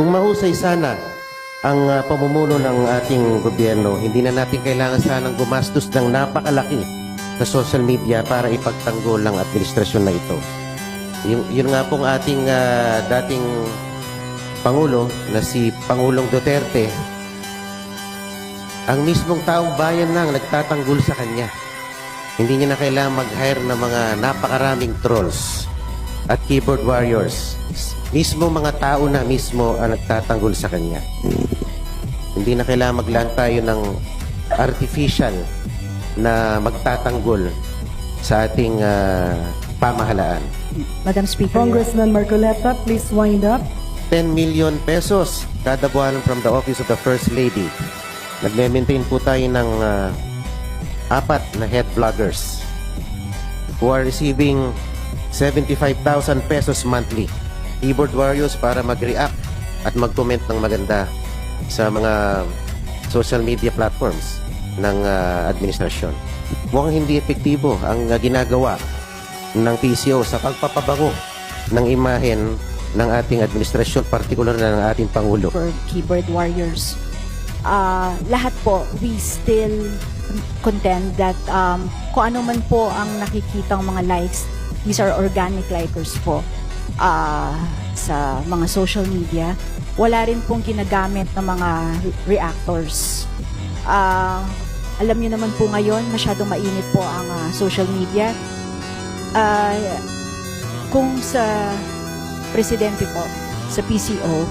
Kung mahusay sana ang ah, pamumuno ng ating gobyerno, hindi na natin kailangan sanang gumastos ng napakalaki sa social media para ipagtanggol ang administrasyon na ito. Yun, yun nga pong ating ah, dating Pangulo na si Pangulong Duterte, ang mismong taong bayan lang nagtatanggol sa kanya. Hindi niya na kailangan mag-hire ng mga napakaraming trolls at keyboard warriors. Mismo mga tao na mismo ang nagtatanggol sa kanya. Hindi na kailangan maglaan tayo ng artificial na magtatanggol sa ating ah, pamahalaan. Madam Speaker. Congressman Marcoleta, please wind up. 10 million pesos kada buwan from the Office of the First Lady. Nagme-maintain po tayo ng ah, apat na head vloggers who are receiving 75,000 pesos monthly. Keyboard warriors para mag-react at mag-comment ng maganda sa mga social media platforms ng ah, administrasyon. Mukhang hindi epektibo ang ah, ginagawa ng PCO sa pagpapabango ng imahen ng ating administrasyon, partikular na ng ating Pangulo. for keyboard warriors. Uh, lahat po, we still contend that um, kung ano man po ang nakikitang mga likes, these are organic likers po uh, sa mga social media. Wala rin pong ginagamit ng mga re- reactors. Uh, alam niyo naman po ngayon, masyadong mainit po ang uh, social media. Uh, kung sa presidente po sa PCO,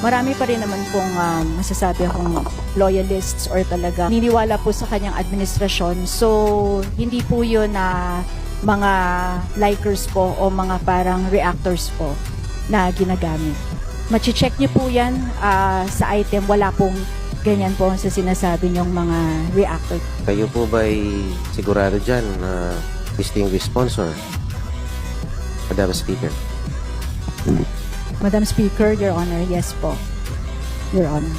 marami pa rin naman pong um, masasabi akong loyalists or talaga niniwala po sa kanyang administrasyon. So, hindi po yun na mga likers po o mga parang reactors po na ginagamit. Machi-check niyo po yan ah, sa item. Wala pong ganyan po sa sinasabi niyong mga reactor. Kayo po ba'y sigurado dyan na distinguished sponsor? Madam Speaker. Madam Speaker, Your Honor, yes po. Your Honor.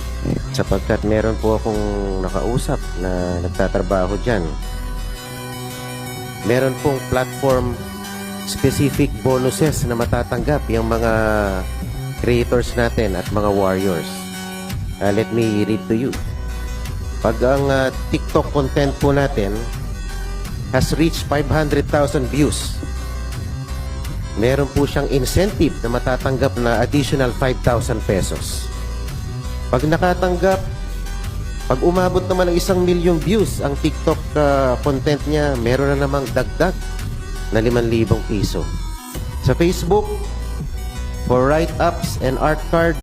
Sapagkat meron po akong nakausap na nagtatrabaho dyan. Meron pong platform specific bonuses na matatanggap yung mga creators natin at mga warriors. Uh, let me read to you. Pag ang uh, TikTok content po natin has reached 500,000 views, meron po siyang incentive na matatanggap na additional 5,000 pesos. Pag nakatanggap, pag umabot naman ng isang milyong views ang TikTok uh, content niya, meron na namang dagdag na 5,000 piso. Sa Facebook, for write-ups and art card,